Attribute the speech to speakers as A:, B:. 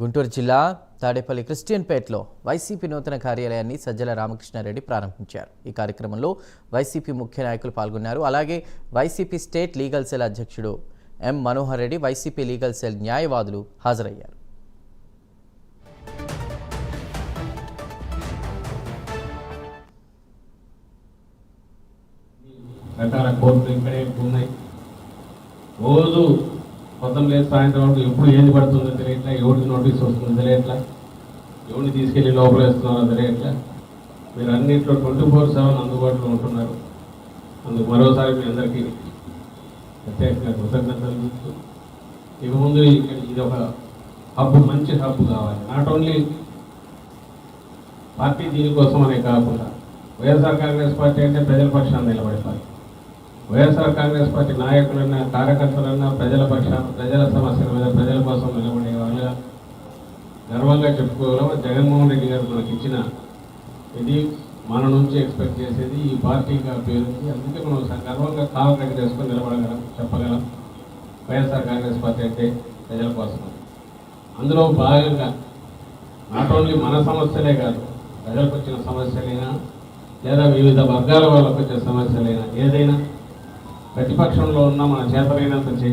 A: గుంటూరు జిల్లా తాడేపల్లి క్రిస్టియన్పేటలో వైసీపీ నూతన కార్యాలయాన్ని సజ్జల రామకృష్ణారెడ్డి ప్రారంభించారు. ఈ కార్యక్రమంలో వైసీపీ ముఖ్య నాయకులు పాల్గొన్నారు. అలాగే వైసీపీ స్టేట్ లీగల్ సెల్ అధ్యక్షుడు M Manohar Reddy YCP legal cell న్యాయవాదులు హాజరయ్యారు.
B: కోర్టులు ఇక్కడే ఉన్నాయి. రోజు పొద్దున్న లేదు సాయంత్రం వరకు ఎప్పుడు ఏది పడుతుందో తెలియట్లా ఎవరికి నోటీస్ వస్తుందో తెలియట్లా ఎవరిని తీసుకెళ్ళి లోపల వేస్తున్నారో తెలియట్లా. మీరు అన్నింటిలో ట్వంటీ ఫోర్ సెవెన్ అందుబాటులో ఉంటున్నారు. అందుకు మరోసారి మీ అందరికీ ప్రత్యేకంగా కృతజ్ఞతలు చూస్తూ ఇక ముందు ఇక్కడ ఇది ఒక హబ్ మంచి హబ్ కావాలి. నాట్ ఓన్లీ పార్టీ దీనికోసం అనే కాకుండా వైఎస్ఆర్ కాంగ్రెస్ పార్టీ అంటే ప్రజల పక్షాన్ని నిలబడే పార్టీ వైఎస్ఆర్ కాంగ్రెస్ పార్టీ నాయకులన్నా కార్యకర్తలన్నా ప్రజల పక్షాన ప్రజల సమస్యల మీద ప్రజల కోసం నిలబడే వాళ్ళ గర్వంగా చెప్పుకోగలం జగన్మోహన్ రెడ్డి గారు మనకి ఇచ్చిన ఇది మన నుంచి ఎక్స్పెక్ట్ చేసేది ఈ పార్టీగా పేరుంది. అందుకే మనం గర్వంగా కాలు కట్టి చేసుకొని నిలబడగలం చెప్పగలం. వైఎస్ఆర్ కాంగ్రెస్ పార్టీ అయితే ప్రజల కోసం. అందులో భాగంగా నాట్ ఓన్లీ మన సమస్యలే కాదు ప్రజలకు వచ్చిన సమస్యలైనా లేదా వివిధ వర్గాల వాళ్ళకు వచ్చే సమస్యలైనా ఏదైనా ప్రతిపక్షంలో ఉన్న మన చేతనైనంత చేయి